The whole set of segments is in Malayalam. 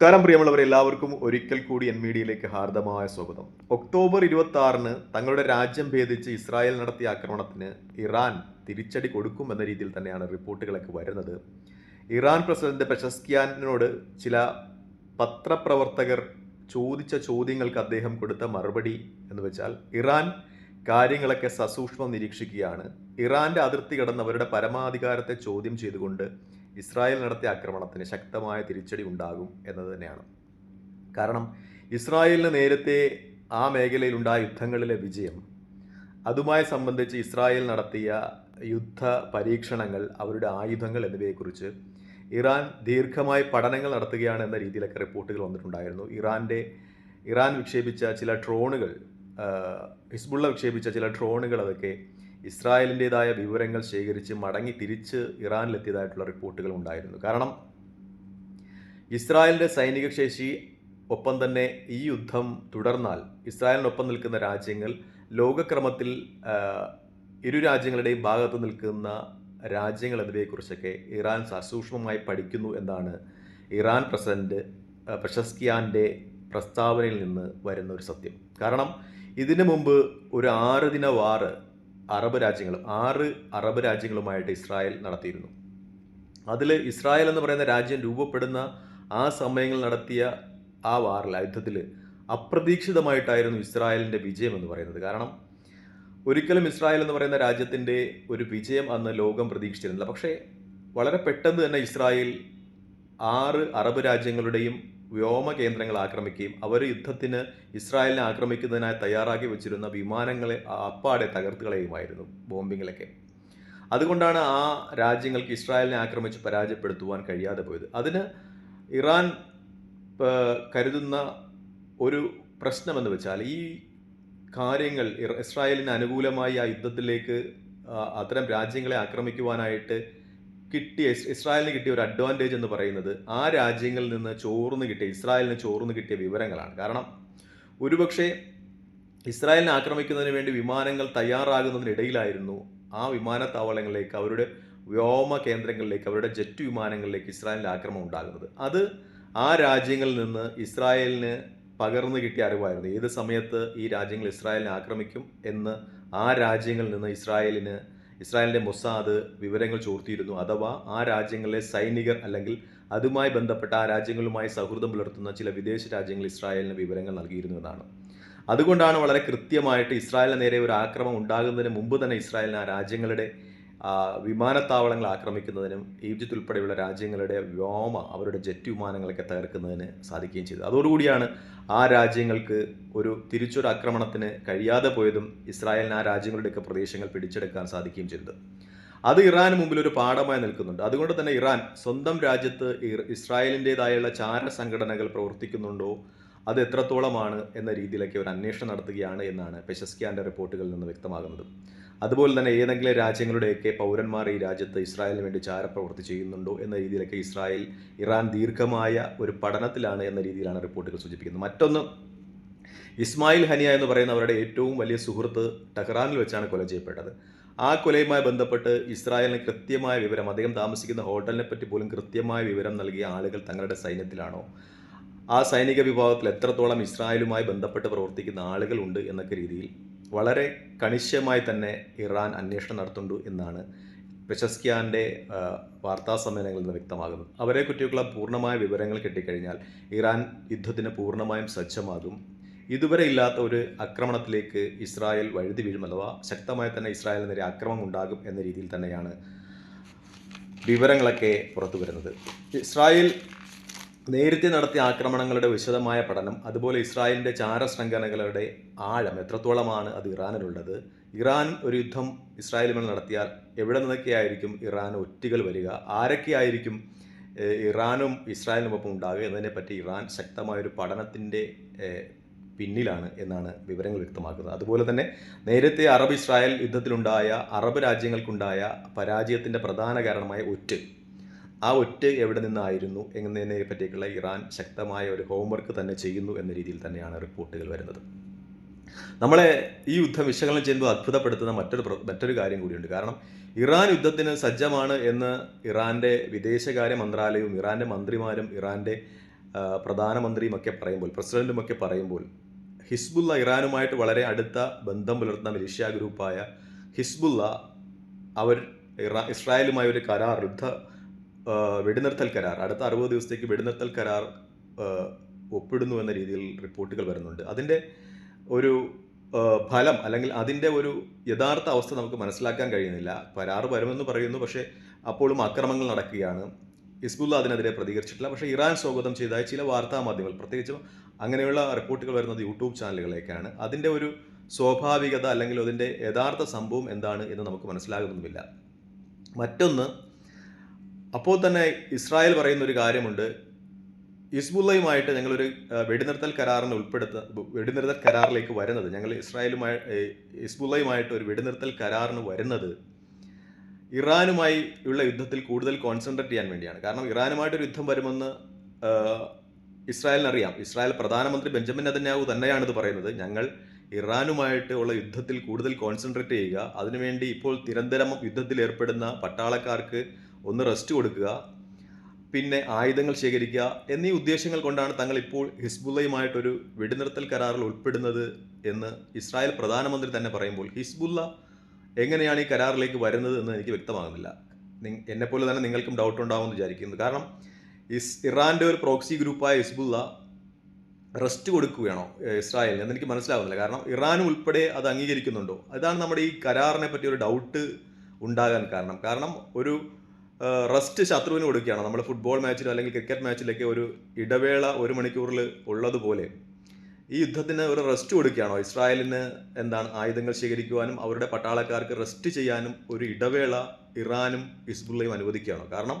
നമസ്കാരം പ്രിയമുള്ളവർ എല്ലാവർക്കും ഒരിക്കൽ കൂടി എൻ മീഡിയയിലേക്ക് ഹാർദമായ സ്വാഗതം. ഒക്ടോബർ ഇരുപത്തി ആറിന് തങ്ങളുടെ രാജ്യം ഭേദിച്ച് ഇസ്രായേൽ നടത്തിയ ആക്രമണത്തിന് ഇറാൻ തിരിച്ചടി കൊടുക്കും എന്ന രീതിയിൽ തന്നെയാണ് റിപ്പോർട്ടുകളൊക്കെ വരുന്നത്. ഇറാൻ പ്രസിഡന്റ് പെഷസ്കിയാനോട് ചില പത്രപ്രവർത്തകർ ചോദിച്ച ചോദ്യങ്ങൾക്ക് അദ്ദേഹം കൊടുത്ത മറുപടി എന്ന് വെച്ചാൽ ഇറാൻ കാര്യങ്ങളൊക്കെ സസൂക്ഷ്മം നിരീക്ഷിക്കുകയാണ്. ഇറാന്റെ അതിർത്തി കടന്നവരുടെ പരമാധികാരത്തെ ചോദ്യം ചെയ്തുകൊണ്ട് ഇസ്രായേൽ നടത്തിയ ആക്രമണത്തിന് ശക്തമായ തിരിച്ചടി ഉണ്ടാകും എന്നത് തന്നെയാണ്. കാരണം ഇസ്രായേലിന് നേരത്തെ ആ മേഖലയിലുണ്ടായ യുദ്ധങ്ങളിലെ വിജയം അതുമായി സംബന്ധിച്ച് ഇസ്രായേൽ നടത്തിയ യുദ്ധ പരീക്ഷണങ്ങൾ അവരുടെ ആയുധങ്ങൾ എന്നിവയെക്കുറിച്ച് ഇറാൻ ദീർഘമായി പഠനങ്ങൾ നടത്തുകയാണ് എന്ന രീതിയിലൊക്കെ റിപ്പോർട്ടുകൾ വന്നിട്ടുണ്ടായിരുന്നു. ഇറാന്റെ ഇറാൻ വിക്ഷേപിച്ച ചില ഡ്രോണുകൾ ഹിസ്ബുള്ള വിക്ഷേപിച്ച ചില ഡ്രോണുകൾ അതൊക്കെ ഇസ്രായേലിന്റെതായ വിവരങ്ങൾ ശേഖരിച്ച് മടങ്ങി തിരിച്ച് ഇറാനിലെത്തിയതായിട്ടുള്ള റിപ്പോർട്ടുകൾ ഉണ്ടായിരുന്നു. കാരണം ഇസ്രായേലിന്റെ സൈനിക ശേഷി ഒപ്പം തന്നെ ഈ യുദ്ധം തുടർന്നാൽ ഇസ്രായേലിനൊപ്പം നിൽക്കുന്ന രാജ്യങ്ങൾ ലോകക്രമത്തിൽ ഇരു രാജ്യങ്ങളുടെയും ഭാഗത്ത് നിൽക്കുന്ന രാജ്യങ്ങൾ എന്നിവയെക്കുറിച്ചൊക്കെ ഇറാൻ സസൂക്ഷ്മമായി പഠിക്കുന്നു എന്നാണ് ഇറാൻ പ്രസിഡന്റ് പ്രശസ്കിയാന്റെ പ്രസ്താവനയിൽ നിന്ന് വരുന്ന ഒരു സത്യം. കാരണം ഇതിനു മുമ്പ് ഒരു ആറ് ദിന വാറ് അറബ് രാജ്യങ്ങൾ ആറ് അറബ് രാജ്യങ്ങളുമായിട്ട് ഇസ്രായേൽ നടത്തിയിരുന്നു. അതിൽ ഇസ്രായേൽ എന്ന് പറയുന്ന രാജ്യം രൂപപ്പെടുന്ന ആ സമയങ്ങളിൽ നടത്തിയ ആ വാറിൽ യുദ്ധത്തിൽ അപ്രതീക്ഷിതമായിട്ടായിരുന്നു ഇസ്രായേലിന്റെ വിജയം എന്ന് പറയുന്നത്. കാരണം ഒരിക്കലും ഇസ്രായേൽ എന്ന് പറയുന്ന രാജ്യത്തിന്റെ ഒരു വിജയം അന്ന് ലോകം പ്രതീക്ഷിച്ചിരുന്നില്ല. പക്ഷേ വളരെ പെട്ടെന്ന് തന്നെ ഇസ്രായേൽ ആറ് അറബ് രാജ്യങ്ങളുടെയും വ്യോമ കേന്ദ്രങ്ങൾ ആക്രമിക്കുകയും അവർ യുദ്ധത്തിന് ഇസ്രായേലിനെ ആക്രമിക്കുന്നതിനായി തയ്യാറാക്കി വെച്ചിരുന്ന വിമാനങ്ങളെ അപ്പാടെ തകർത്ത് കളയുമായിരുന്നു ബോംബിങ്ങിലൊക്കെ. അതുകൊണ്ടാണ് ആ രാജ്യങ്ങൾക്ക് ഇസ്രായേലിനെ ആക്രമിച്ച് പരാജയപ്പെടുത്തുവാൻ കഴിയാതെ പോയത്. അതിന് ഇറാൻ കരുതുന്ന ഒരു പ്രശ്നമെന്ന് വെച്ചാൽ ഈ കാര്യങ്ങൾ ഇസ്രായേലിന് അനുകൂലമായി ആ യുദ്ധത്തിലേക്ക് അത്തരം രാജ്യങ്ങളെ ആക്രമിക്കുവാനായിട്ട് കിട്ടിയ ഇസ്രായേലിന് കിട്ടിയ ഒരു അഡ്വാന്റേജ് എന്ന് പറയുന്നത് ആ രാജ്യങ്ങളിൽ നിന്ന് ചോർന്ന് കിട്ടിയ ഇസ്രായേലിന് ചോർന്ന് കിട്ടിയ വിവരങ്ങളാണ്. കാരണം ഒരുപക്ഷെ ഇസ്രായേലിനെ ആക്രമിക്കുന്നതിന് വേണ്ടി വിമാനങ്ങൾ തയ്യാറാകുന്നതിനിടയിലായിരുന്നു ആ വിമാനത്താവളങ്ങളിലേക്ക് അവരുടെ വ്യോമ കേന്ദ്രങ്ങളിലേക്ക് അവരുടെ ജെറ്റ് വിമാനങ്ങളിലേക്ക് ഇസ്രായേലിന്റെ ആക്രമണം ഉണ്ടാകുന്നത്. അത് ആ രാജ്യങ്ങളിൽ നിന്ന് ഇസ്രായേലിന് പകർന്നു കിട്ടിയ അറിവായിരുന്നു. ഏത് സമയത്ത് ഈ രാജ്യങ്ങൾ ഇസ്രായേലിനെ ആക്രമിക്കും എന്ന് ആ രാജ്യങ്ങളിൽ നിന്ന് ഇസ്രായേലിന് ഇസ്രായേലിന്റെ മൊസാദ് വിവരങ്ങൾ ചോർത്തിയിരുന്നു. അഥവാ ആ രാജ്യങ്ങളിലെ സൈനികർ അല്ലെങ്കിൽ അതുമായി ബന്ധപ്പെട്ട ആ രാജ്യങ്ങളുമായി സൗഹൃദം പുലർത്തുന്ന ചില വിദേശ രാജ്യങ്ങൾ ഇസ്രായേലിന് വിവരങ്ങൾ നൽകിയിരുന്നു എന്നാണ്. അതുകൊണ്ടാണ് വളരെ കൃത്യമായിട്ട് ഇസ്രായേലിന് നേരെ ഒരു ആക്രമം ഉണ്ടാകുന്നതിന് മുമ്പ് തന്നെ ഇസ്രായേലിന് ആ രാജ്യങ്ങളുടെ വിമാനത്താവളങ്ങൾ ആക്രമിക്കുന്നതിനും ഈജിപ്ത് ഉൾപ്പെടെയുള്ള രാജ്യങ്ങളുടെ വ്യോമ അവരുടെ ജെറ്റ് വിമാനങ്ങളൊക്കെ തകർക്കുന്നതിന് സാധിക്കുകയും ചെയ്തു. അതോടുകൂടിയാണ് ആ രാജ്യങ്ങൾക്ക് ഒരു തിരിച്ചൊരു ആക്രമണത്തിന് കഴിയാതെ പോയതും ഇസ്രായേലിന് ആ രാജ്യങ്ങളുടെയൊക്കെ പ്രദേശങ്ങൾ പിടിച്ചെടുക്കാൻ സാധിക്കുകയും ചെയ്തത്. അത് ഇറാന് മുമ്പിൽ ഒരു പാഠമായി നിൽക്കുന്നുണ്ട്. അതുകൊണ്ട് തന്നെ ഇറാൻ സ്വന്തം രാജ്യത്ത് ഇസ്രായേലിന്റെതായുള്ള ചാര സംഘടനകൾ പ്രവർത്തിക്കുന്നുണ്ടോ? അത് എത്രത്തോളമാണ് എന്ന രീതിയിലൊക്കെ ഒരു അന്വേഷണം നടത്തുകയാണ് എന്നാണ് പെഷസ്കിയാന്റെ റിപ്പോർട്ടുകളിൽ നിന്ന് വ്യക്തമാകുന്നത്. അതുപോലെ തന്നെ ഏതെങ്കിലും രാജ്യങ്ങളുടെയൊക്കെ പൗരന്മാർ ഈ രാജ്യത്ത് ഇസ്രായേലിന് വേണ്ടി ചാരപ്രവൃത്തി ചെയ്യുന്നുണ്ടോ എന്ന രീതിയിലൊക്കെ ഇസ്രായേൽ ഇറാൻ ദീർഘമായ ഒരു പഠനത്തിലാണ് എന്ന രീതിയിലാണ് റിപ്പോർട്ടുകൾ സൂചിപ്പിക്കുന്നത്. മറ്റൊന്ന് ഇസ്മായിൽ ഹനിയ എന്ന് പറയുന്ന അവരുടെ ഏറ്റവും വലിയ സുഹൃത്ത് ടെഹ്റാനിൽ വെച്ചാണ് കൊല ചെയ്യപ്പെട്ടത്. ആ കൊലയുമായി ബന്ധപ്പെട്ട് ഇസ്രായേലിന് കൃത്യമായ വിവരം അദ്ദേഹം താമസിക്കുന്ന ഹോട്ടലിനെ പറ്റി പോലും കൃത്യമായ വിവരം നൽകിയ ആളുകൾ തങ്ങളുടെ സൈന്യത്തിലാണോ? ആ സൈനിക വിഭാഗത്തിൽ എത്രത്തോളം ഇസ്രായേലുമായി ബന്ധപ്പെട്ട് പ്രവർത്തിക്കുന്ന ആളുകളുണ്ട് എന്നൊക്കെ രീതിയിൽ വളരെ കണിശമായി തന്നെ ഇറാൻ അന്വേഷണം നടത്തുന്നുണ്ട് എന്നാണ് പെഷസ്കിയാന്റെ വാർത്താ സമ്മേളനങ്ങളിൽ നിന്ന് വ്യക്തമാകുന്നത്. അവരെ കുറ്റിയുള്ള പൂർണമായ വിവരങ്ങൾ കിട്ടിക്കഴിഞ്ഞാൽ ഇറാൻ യുദ്ധത്തിന് പൂർണമായും സജ്ജമാകും. ഇതുവരെ ഇല്ലാത്ത ഒരു ആക്രമണത്തിലേക്ക് ഇസ്രായേൽ വഴുതി വീഴും അഥവാ ശക്തമായി തന്നെ ഇസ്രായേലിന് നേരെ ആക്രമണം ഉണ്ടാകും എന്ന രീതിയിൽ തന്നെയാണ് വിവരങ്ങളൊക്കെ പുറത്തു വരുന്നത് ഇസ്രായേൽ നേരത്തെ നടത്തിയ ആക്രമണങ്ങളുടെ വിശദമായ പഠനം അതുപോലെ ഇസ്രായേലിന്റെ ചാരശൃംഖലകളുടെ ആഴം എത്രത്തോളമാണ് അത് ഇറാനിലുള്ളത്? ഇറാൻ ഒരു യുദ്ധം ഇസ്രായേലുമായി നടത്തിയാൽ എവിടെ നിന്നൊക്കെയായിരിക്കും ഇറാൻ ഒറ്റുകൾ വരിക? ആരൊക്കെയായിരിക്കും ഇറാനും ഇസ്രായേലിനുമൊപ്പം ഉണ്ടാകുക എന്നതിനെപ്പറ്റി ഇറാൻ ശക്തമായൊരു പഠനത്തിന്റെ പിന്നിലാണ് എന്നാണ് വിവരങ്ങൾ വ്യക്തമാക്കുന്നത്. അതുപോലെ തന്നെ നേരത്തെ അറബ് ഇസ്രായേൽ യുദ്ധത്തിലുണ്ടായ അറബ് രാജ്യങ്ങൾക്കുണ്ടായ പരാജയത്തിന്റെ പ്രധാന കാരണമായ ഒറ്റ് ആ ഒറ്റ എവിടെ നിന്നായിരുന്നു എന്നതിനെ പറ്റിയൊക്കെയുള്ള ഇറാൻ ശക്തമായ ഒരു ഹോംവർക്ക് തന്നെ ചെയ്യുന്നു എന്ന രീതിയിൽ തന്നെയാണ് റിപ്പോർട്ടുകൾ വരുന്നത്. നമ്മളെ ഈ യുദ്ധം വിശകലനം ചെയ്യുമ്പോൾ അത്ഭുതപ്പെടുത്തുന്ന മറ്റൊരു മറ്റൊരു കാര്യം കൂടിയുണ്ട്. കാരണം ഇറാൻ യുദ്ധത്തിന് സജ്ജമാണ് എന്ന് ഇറാന്റെ വിദേശകാര്യ മന്ത്രാലയവും ഇറാന്റെ മന്ത്രിമാരും ഇറാന്റെ ആ, പ്രധാനമന്ത്രിയും ഒക്കെ പറയുമ്പോൾ പ്രസിഡന്റും ഒക്കെ പറയുമ്പോൾ ഹിസ്ബുള്ള ഇറാനുമായിട്ട് വളരെ അടുത്ത ബന്ധം പുലർത്തുന്ന മിലിഷ്യ ഗ്രൂപ്പായ ഹിസ്ബുള്ള അവർ ഇറാ ഇസ്രായേലുമായി ഒരു കരാർ യുദ്ധ വെടിനിർത്തൽ കരാർ അടുത്ത അറുപത് ദിവസത്തേക്ക് വെടിനിർത്തൽ കരാർ ഒപ്പിടുന്നു എന്ന രീതിയിൽ റിപ്പോർട്ടുകൾ വരുന്നുണ്ട്. അതിന്റെ ഒരു ഫലം അല്ലെങ്കിൽ അതിന്റെ ഒരു യഥാർത്ഥ അവസ്ഥ നമുക്ക് മനസ്സിലാക്കാൻ കഴിയുന്നില്ല. കരാർ വരുമെന്ന് പറയുന്നു പക്ഷേ അപ്പോഴും അക്രമങ്ങൾ നടക്കുകയാണ്. ഹിസ്ബുല്ല അതിനെതിരെ പ്രതികരിച്ചിട്ടില്ല. പക്ഷേ ഇറാൻ സ്വാഗതം ചെയ്ത ചില വാർത്താ മാധ്യമങ്ങൾ പ്രത്യേകിച്ചും അങ്ങനെയുള്ള റിപ്പോർട്ടുകൾ വരുന്നത് യൂട്യൂബ് ചാനലുകളിലേക്കാണ്. അതിന്റെ ഒരു സ്വാഭാവികത അല്ലെങ്കിൽ അതിന്റെ യഥാർത്ഥ സംഭവം എന്താണ് എന്ന് നമുക്ക് മനസ്സിലാകുന്നുമില്ല മറ്റൊന്ന് അപ്പോൾ തന്നെ ഇസ്രായേൽ പറയുന്ന ഒരു കാര്യമുണ്ട്. ഇസ്ബുള്ളയുമായിട്ട് ഞങ്ങളൊരു വെടിനിർത്തൽ കരാറിന് ഉൾപ്പെടുത്ത വെടിനിർത്തൽ കരാറിലേക്ക് വരുന്നത് ഞങ്ങൾ ഇസ്രായേലുമായി ഇസ്ബുള്ളയുമായിട്ട് ഒരു വെടിനിർത്തൽ കരാറിന് വരുന്നത് ഇറാനുമായി ഉള്ള യുദ്ധത്തിൽ കൂടുതൽ കോൺസെൻട്രേറ്റ് ചെയ്യാൻ വേണ്ടിയാണ്. കാരണം ഇറാനുമായിട്ട് ഒരു യുദ്ധം വരുമെന്ന് ഇസ്രായേലിനറിയാം ഇസ്രായേൽ പ്രധാനമന്ത്രി ബെഞ്ചമിൻ നെതന്യാഹു തന്നെയാണ് പറയുന്നത്. ഞങ്ങൾ ഇറാനുമായിട്ട് ഉള്ള യുദ്ധത്തിൽ കൂടുതൽ കോൺസെൻട്രേറ്റ് ചെയ്യുക. അതിനുവേണ്ടി ഇപ്പോൾ നിരന്തരം യുദ്ധത്തിൽ ഏർപ്പെടുന്ന പട്ടാളക്കാർക്ക് ഒന്ന് റെസ്റ്റ് കൊടുക്കുക പിന്നെ ആയുധങ്ങൾ ശേഖരിക്കുക എന്നീ ഉദ്ദേശങ്ങൾ കൊണ്ടാണ് തങ്ങൾ ഇപ്പോൾ ഹിസ്ബുള്ളയുമായിട്ടൊരു വെടിനിർത്തൽ കരാറിൽ ഉൾപ്പെടുന്നത് എന്ന് ഇസ്രായേൽ പ്രധാനമന്ത്രി തന്നെ പറയുമ്പോൾ ഹിസ്ബുല്ല എങ്ങനെയാണ് ഈ കരാറിലേക്ക് വരുന്നത് എന്ന് എനിക്ക് വ്യക്തമാകുന്നില്ല. എന്നെപ്പോലെ തന്നെ നിങ്ങൾക്കും ഡൗട്ട് ഉണ്ടാവുമെന്ന് വിചാരിക്കുന്നു. കാരണം ഇസ് ഇറാന്റെ ഒരു പ്രോക്സി ഗ്രൂപ്പായ ഹിസ്ബുല്ല റെസ്റ്റ് കൊടുക്കുകയാണോ ഇസ്രായേലിന് എന്ന് എനിക്ക് മനസ്സിലാവുന്നില്ല. കാരണം ഇറാനും ഉൾപ്പെടെ അത് അംഗീകരിക്കുന്നുണ്ടോ? അതാണ് നമ്മുടെ ഈ കരാറിനെ പറ്റി ഒരു ഡൗട്ട് ഉണ്ടാകാൻ കാരണം. കാരണം ഒരു റെസ്റ്റ് ശത്രുവിന് കൊടുക്കുകയാണ്. നമ്മൾ ഫുട്ബോൾ മാച്ചിലോ അല്ലെങ്കിൽ ക്രിക്കറ്റ് മാച്ചിലൊക്കെ ഒരു ഇടവേള ഒരു മണിക്കൂറിൽ ഉള്ളതുപോലെ ഈ യുദ്ധത്തിന് ഒരു റെസ്റ്റ് കൊടുക്കുകയാണോ? ഇസ്രായേലിന് എന്താണ് ആയുധങ്ങൾ ശേഖരിക്കുവാനും അവരുടെ പട്ടാളക്കാർക്ക് റെസ്റ്റ് ചെയ്യാനും ഒരു ഇടവേള ഇറാനും ഹിസ്ബുള്ളയും അനുവദിക്കുകയാണോ? കാരണം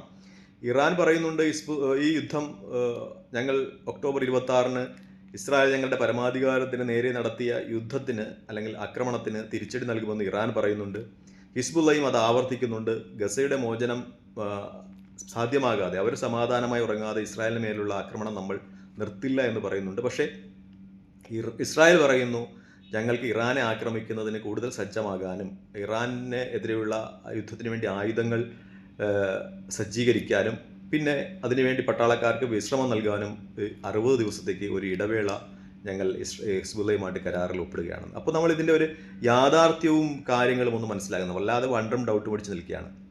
ഇറാൻ പറയുന്നുണ്ട് ഇസ്ബു ഈ യുദ്ധം ഞങ്ങൾ ഒക്ടോബർ ഇരുപത്തി ആറിന് ഇസ്രായേൽ ഞങ്ങളുടെ പരമാധികാരത്തിന് നേരെ നടത്തിയ യുദ്ധത്തിന് അല്ലെങ്കിൽ ആക്രമണത്തിന് തിരിച്ചടി നൽകുമെന്ന് ഇറാൻ പറയുന്നുണ്ട്. ഹിസ്ബുള്ളയും അത് ആവർത്തിക്കുന്നുണ്ട്. ഗസയുടെ മോചനം സാധ്യമാകാതെ അവർ സമാധാനമായി ഉറങ്ങാതെ ഇസ്രായേലിന് മേലുള്ള ആക്രമണം നമ്മൾ നിർത്തില്ല എന്ന് പറയുന്നുണ്ട്. പക്ഷേ ഇസ്രായേൽ പറയുന്നു ഞങ്ങൾക്ക് ഇറാനെ ആക്രമിക്കുന്നതിന് കൂടുതൽ സജ്ജമാകാനും ഇറാനെ എതിരെയുള്ള യുദ്ധത്തിന് വേണ്ടി ആയുധങ്ങൾ സജ്ജീകരിക്കാനും പിന്നെ അതിനുവേണ്ടി പട്ടാളക്കാർക്ക് വിശ്രമം നൽകാനും അറുപത് ദിവസത്തേക്ക് ഒരു ഇടവേള ഞങ്ങൾ ഹിസ്ബുള്ളയുമായിട്ട് കരാറിൽ ഒപ്പിടുകയാണ്. അപ്പോൾ നമ്മൾ ഇതിന്റെ ഒരു യാഥാർത്ഥ്യവും കാര്യങ്ങളും ഒന്ന് മനസ്സിലാകുന്നു വല്ലാതെ വണ്ടറും ഡൗട്ടും പിടിച്ച് നിൽക്കുകയാണ്.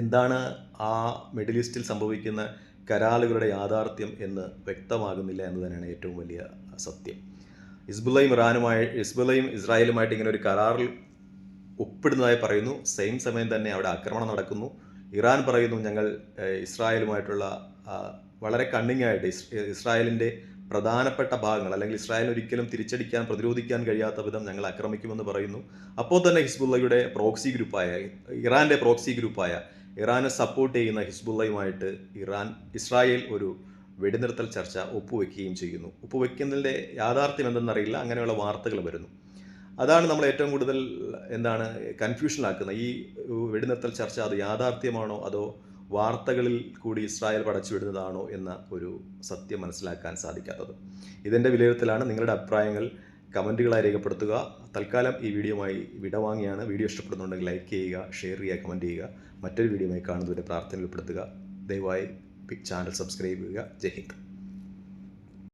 എന്താണ് ആ മിഡിൽ ഈസ്റ്റിൽ സംഭവിക്കുന്ന കരാറുകളുടെ യാഥാർത്ഥ്യം എന്ന് വ്യക്തമാകുന്നില്ല എന്ന് തന്നെയാണ് ഏറ്റവും വലിയ സത്യം. ഇസ്ബുലയും ഇറാനുമായി ഇസ്ബുലയും ഇസ്രായേലുമായിട്ട് ഇങ്ങനെ ഒരു കരാറിൽ ഒപ്പിടുന്നതായി പറയുന്നു. സെയിം സമയം തന്നെ അവിടെ ആക്രമണം നടക്കുന്നു. ഇറാൻ പറയുന്നു ഞങ്ങൾ ഇസ്രായേലുമായിട്ടുള്ള വളരെ കണ്ണിങ് ആയിട്ട് ഇസ് ഇസ്രായേലിന്റെ പ്രധാനപ്പെട്ട ഭാഗങ്ങൾ അല്ലെങ്കിൽ ഇസ്രായേൽ ഒരിക്കലും തിരിച്ചടിക്കാൻ പ്രതിരോധിക്കാൻ കഴിയാത്ത വിധം ഞങ്ങൾ ആക്രമിക്കുമെന്ന് പറയുന്നു. അപ്പോൾ തന്നെ ഹിസ്ബുള്ളയുടെ പ്രോക്സി ഗ്രൂപ്പായ ഇറാന്റെ പ്രോക്സി ഗ്രൂപ്പായ ഇറാനെ സപ്പോർട്ട് ചെയ്യുന്ന ഹിസ്ബുള്ളയുമായിട്ട് ഇറാൻ ഇസ്രായേൽ ഒരു വെടിനിർത്തൽ ചർച്ച ഒപ്പുവെക്കുകയും ചെയ്യുന്നു. ഒപ്പുവെക്കുന്നതിന്റെ യാഥാർത്ഥ്യം എന്തെന്നറിയില്ല. അങ്ങനെയുള്ള വാർത്തകൾ വരുന്നു. അതാണ് നമ്മൾ ഏറ്റവും കൂടുതൽ എന്താണ് കൺഫ്യൂഷനാക്കുന്ന ഈ വെടിനിർത്തൽ ചർച്ച അത് യാഥാർത്ഥ്യമാണോ? അതോ വാർത്തകളിൽ കൂടി ഇസ്രായേൽ പടച്ചുവിടുന്നതാണോ എന്ന ഒരു സത്യം മനസ്സിലാക്കാൻ സാധിക്കാത്തത്. ഇതിന്റെ വിലയിരുത്തലാണ് നിങ്ങളുടെ അഭിപ്രായങ്ങൾ കമന്റുകളായി രേഖപ്പെടുത്തുക. തൽക്കാലം ഈ വീഡിയോയുമായി വിടവാങ്ങിയാണ് വീഡിയോ ഇഷ്ടപ്പെടുന്നുണ്ടെങ്കിൽ ലൈക്ക് ചെയ്യുക ഷെയർ ചെയ്യുക കമന്റ് ചെയ്യുക. മറ്റൊരു വീഡിയോയുമായി കാണുന്നതിന്റെ പ്രാർത്ഥന ഉൾപ്പെടുത്തുക. ദയവായി ചാനൽ സബ്സ്ക്രൈബ് ചെയ്യുക. ജയ് ഹിന്ദ്.